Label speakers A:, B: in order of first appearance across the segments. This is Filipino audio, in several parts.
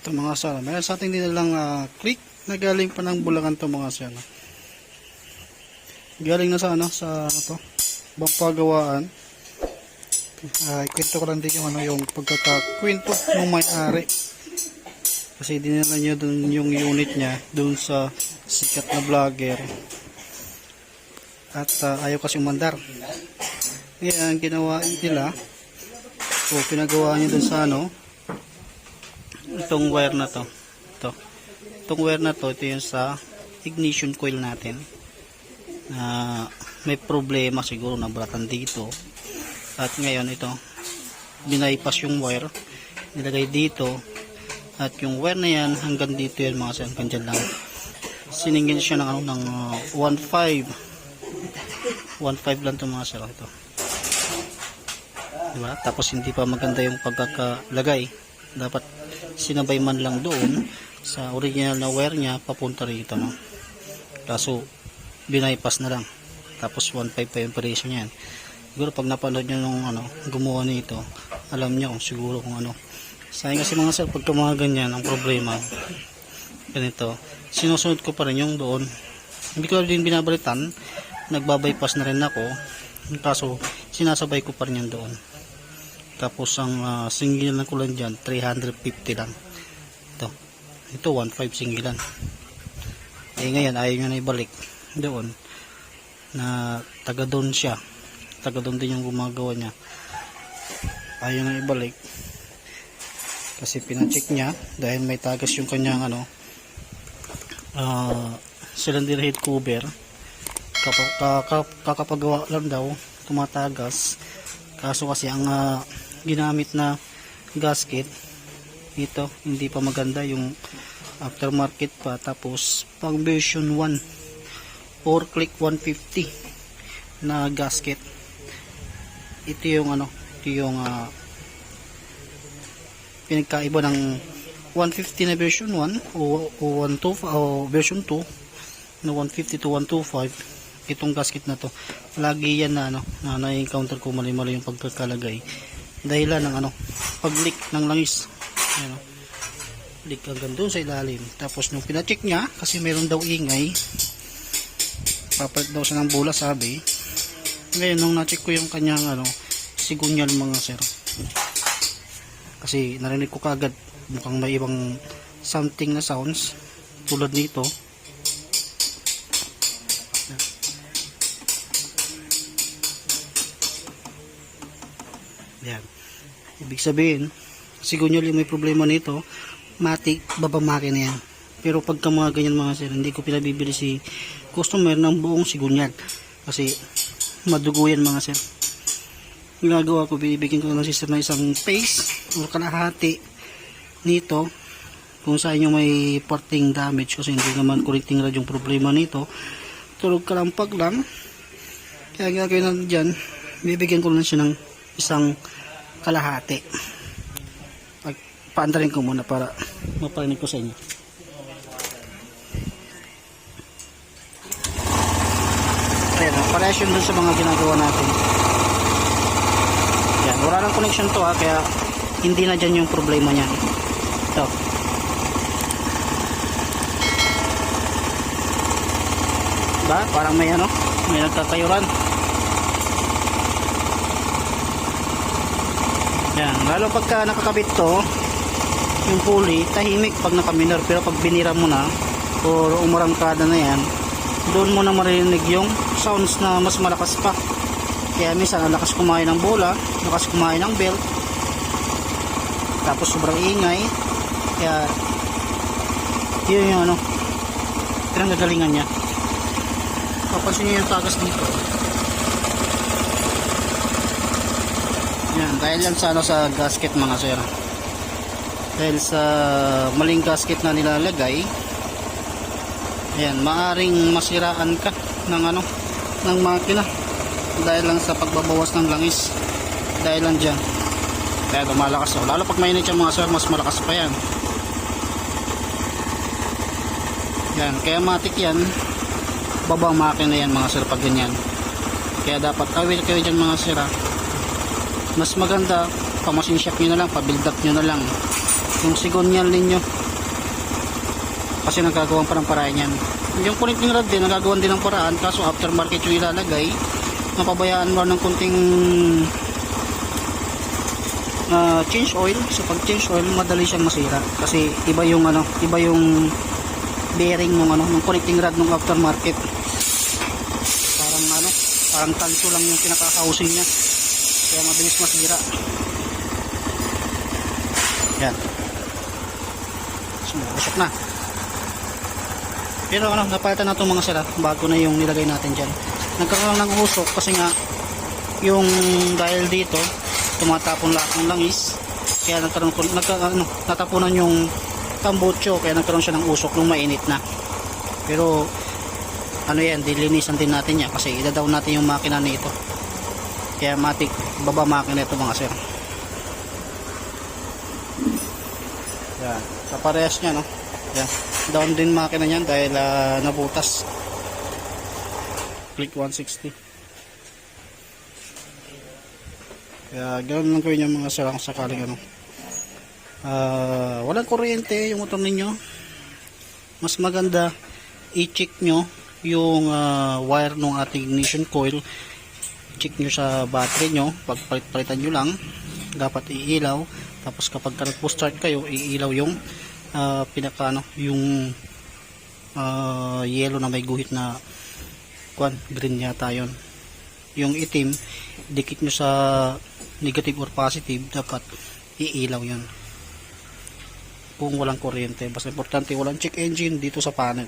A: Ito mga sir, meron sa ating dinalang uh, click na galing pa ng Bulacan to mga no? Galing na sa ano, sa ano to, Bampagawaan. Uh, ikwento ko lang din yung ano, yung pagkakakwento ng may-ari. Kasi dinala niya dun yung unit niya dun sa sikat na vlogger. At uh, ayaw kasi umandar. Ngayon, ginawa nila, o pinagawa niya dun sa ano, itong wire na to. Ito. Itong wire na to, ito yung sa ignition coil natin. Na may problema siguro na bratan dito. At ngayon ito, binaypas yung wire. Nilagay dito. At yung wire na yan, hanggang dito yan mga sir, hanggang lang. Siningin siya ng ano, ng uh, 1.5. 1.5 lang ito mga sir. Ito. Diba? Tapos hindi pa maganda yung pagkakalagay. Dapat sinabay man lang doon sa original na wire niya papunta rito no? Kaso binaypass na lang. Tapos 1.5 pa yung presyo niyan. Siguro pag napanood nyo nung ano gumawa nito alam nyo siguro kung ano. Sayang kasi mga sir pagka mga ganyan ang problema ganito. Sinusunod ko pa rin yung doon. Hindi ko din binabalitan. Nagbabypass na rin ako. Kaso sinasabay ko pa rin yung doon tapos ang uh, singilan ko lang dyan, 350 lang. Ito. Ito, 1.5 singilan. Eh ngayon, ayaw nyo na ibalik doon. Na taga doon siya. Taga doon din yung gumagawa niya. Ayaw na ibalik. Kasi pinacheck niya dahil may tagas yung kanyang ano uh, cylinder head cover. Kapa- kaka- kakapagawa lang daw tumatagas kaso kasi ang uh, ginamit na gasket. Ito hindi pa maganda yung aftermarket pa. Tapos pang version 1 or click 150 na gasket. Ito yung ano ito yung uh, pinagkaiba ng 150 na version 1 o, o 125 o version 2 na 150 to 125 itong gasket na to. Lagi yan na ano na na-encounter ko mali-mali yung pagkakalagay dahilan ng ano pag-leak ng langis. Ano, leak hanggang doon sa ilalim. Tapos nung pinacheck niya kasi meron daw ingay papalit daw siya ng bola sabi. Ngayon nung na-check ko yung kanyang ano sigunyal mga sir kasi narinig ko kagad mukhang may ibang something na sounds tulad nito Yan. Ibig sabihin, sigunyal yung may problema nito, matik, babamaki na yan. Pero pagka mga ganyan mga sir, hindi ko pinabibili si customer ng buong sigunyal. Kasi madugo yan mga sir. Ginagawa ko, binibigyan ko ng system na isang paste o kalahati nito kung saan yung may parting damage kasi hindi naman connecting rod yung problema nito tulog kalampag lang kaya gagawin natin dyan bibigyan ko lang siya ng isang kalahati. Paandarin ko muna para maparinig ko sa inyo. Ayan, parehas yun dun sa mga ginagawa natin. Yan, wala nang connection to ha, kaya hindi na dyan yung problema niya. Ito. Diba? Parang may ano, may nagkakayuran. Yan, lalo pagka nakakabit to, yung pulley, tahimik pag nakaminor. Pero pag binira mo na, or umarangkada na yan, doon mo na marinig yung sounds na mas malakas pa. Kaya minsan, lakas kumain ng bola, lakas kumain ng belt, tapos sobrang ingay. Kaya, yun yung ano, pinanggagalingan niya. Papansin niyo yung tagas dito. Yan, dahil yan sa ano sa gasket mga sir. Dahil sa maling gasket na nilalagay, ayan, maaring masiraan ka ng ano, ng makina dahil lang sa pagbabawas ng langis. Dahil lang dyan. Kaya lumalakas. So, lalo pag mainit yung mga sir, mas malakas pa yan. Yan, kaya matik yan. Babang makina yan mga sir pag ganyan. Kaya dapat aware kayo dyan mga sir ha mas maganda pamasin shop nyo na lang, pa-build up nyo na lang. Yung sigonyan ninyo. Kasi nagagawan pa ng paraan yan. Yung connecting rod din nagagawan din ng paraan. Kaso aftermarket yung ilalagay. Napabayaan mo ng kunting ah, change oil. Sa pag change oil madali siyang masira. Kasi iba yung ano iba yung bearing ng ano ng connecting rod ng aftermarket. Parang ano parang tanso lang yung pinaka-housing niya kaya mabilis masira. Yan. Sumusok na. Pero ano napalitan na itong mga sila bago na yung nilagay natin dyan. Nagkaroon ng usok kasi nga yung dahil dito tumatapon lahat ng langis. Kaya nagkaroon nagka, ano, natapunan yung tambucho kaya nagkaroon siya ng usok nung mainit na. Pero ano yan dilinisan din natin yan kasi idadaw natin yung makina nito kaya matik baba makina ito mga sir. Yan. Sa parehas niya no? Yan. Down din makina niyan dahil ah, nabutas. Click 160 kaya ganoon lang kayo yung mga sir kung sakaling ano. Ah, walang kuryente yung motor ninyo. Mas maganda i-check nyo yung ah, wire ng ating ignition coil check nyo sa battery nyo. Pagpalit-palitan nyo lang dapat iilaw. Tapos kapag nagpo-start kayo iilaw yung ah, pinaka ano yung ah, yellow na may guhit na kwan green yata yon yung itim dikit nyo sa negative or positive dapat iilaw yon kung walang kuryente. Basta importante walang check engine dito sa panel.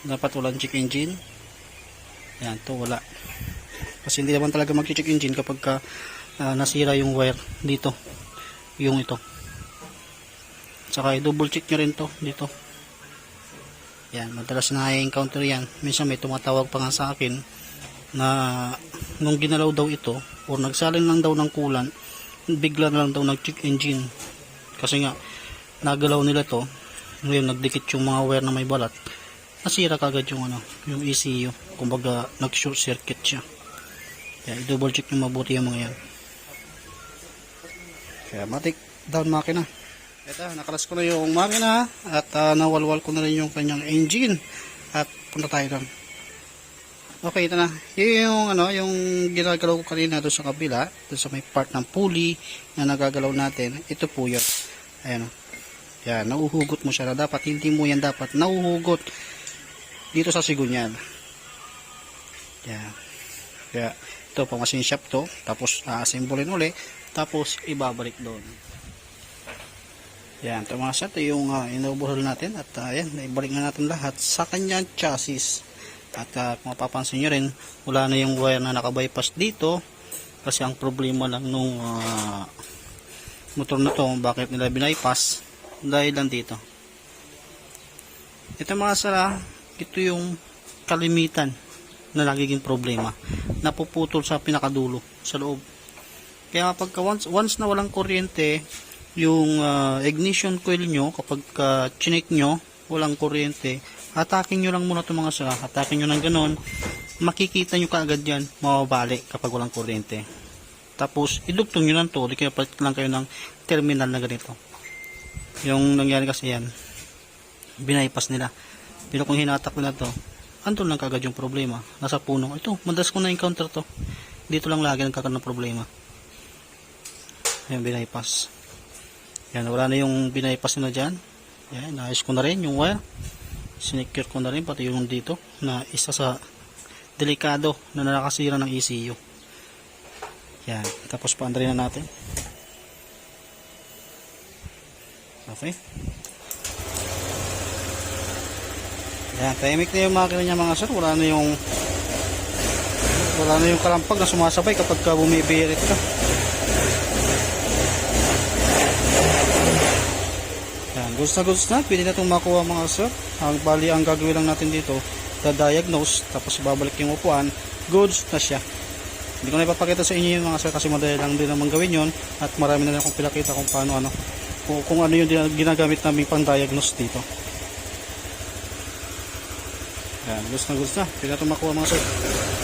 A: Dapat walang check engine yan to wala. Kasi hindi naman talaga mag check engine kapag ka, ah, nasira yung wire dito. Yung ito. Saka i-double check nyo rin to dito. Yan madalas na encounter yan. Minsan may tumatawag pa nga sa akin na nung ginalaw daw ito or nagsalin lang daw ng kulan bigla na lang daw nag check engine. Kasi nga nagalaw nila to. Ngayon nagdikit yung mga wire na may balat nasira kagad yung ano yung ECU kumbaga nag short circuit siya kaya i-double check yung mabuti yung mga yan kaya matik down makina ito nakalas ko na yung makina at ah, nawalwal ko na rin yung kanyang engine at punta tayo doon Okay, ito na. Yun yung, ano, yung ginagalaw ko kanina doon sa kabila, doon sa may part ng pulley na nagagalaw natin. Ito po yun. Ayan o. Yan, nauhugot mo siya. Na dapat, hindi mo yan dapat nauhugot dito sa sigunyan. Yan. Kaya, ito, pamasin shop to. Tapos, a-assemblein uli. Tapos, ibabalik doon. Yan, ito mga set. Ito yung uh, inubuhol natin. At, uh, yan, ibalik na natin lahat sa kanyang chassis. At uh, kung mapapansin nyo rin, wala na yung wire na nakabypass dito. Kasi ang problema lang nung ah, motor na to, bakit nila binaypass, dahil lang dito. Ito mga sara, ito yung kalimitan na nagiging problema. Napuputol sa pinakadulo, sa loob. Kaya pagka once, once na walang kuryente, yung ah, ignition coil nyo, kapag uh, chinek nyo, walang kuryente, atakin nyo lang muna itong mga sara, atakin nyo ng ganon, makikita nyo kaagad yan, mawabali kapag walang kuryente. Tapos, idugtong nyo lang to, di kaya palit lang kayo ng terminal na ganito. Yung nangyari kasi yan, binaypas nila. Pero kung hinatak nila to, andun lang kaagad yung problema. Nasa puno. Ito, madalas ko na-encounter to. Dito lang lagi nagkakaroon ng problema. Yan, binaypas. Yan, wala na yung binaypas nila dyan. Yan, naayos ko na rin yung wire. Sinicure ko na rin pati yung dito na isa sa delikado na nakasira ng ECU. Yan, tapos paandarin na natin. Okay. Yan, tahimik na yung makina niya mga sir. Wala na yung wala na yung kalampag na sumasabay kapag ka bumibirit ka. Yan, goods na goods na. Pwede na itong makuha mga sir. Ang bali, ang gagawin lang natin dito, da-diagnose, tapos babalik yung upuan, goods na siya. Hindi ko na ipapakita sa inyo yung mga sir kasi madali lang din naman gawin yon at marami na rin akong pinakita kung paano ano, kung, kung ano yung ginagamit namin pang diagnose dito. Goods na goods na. Na itong makuha mga sir.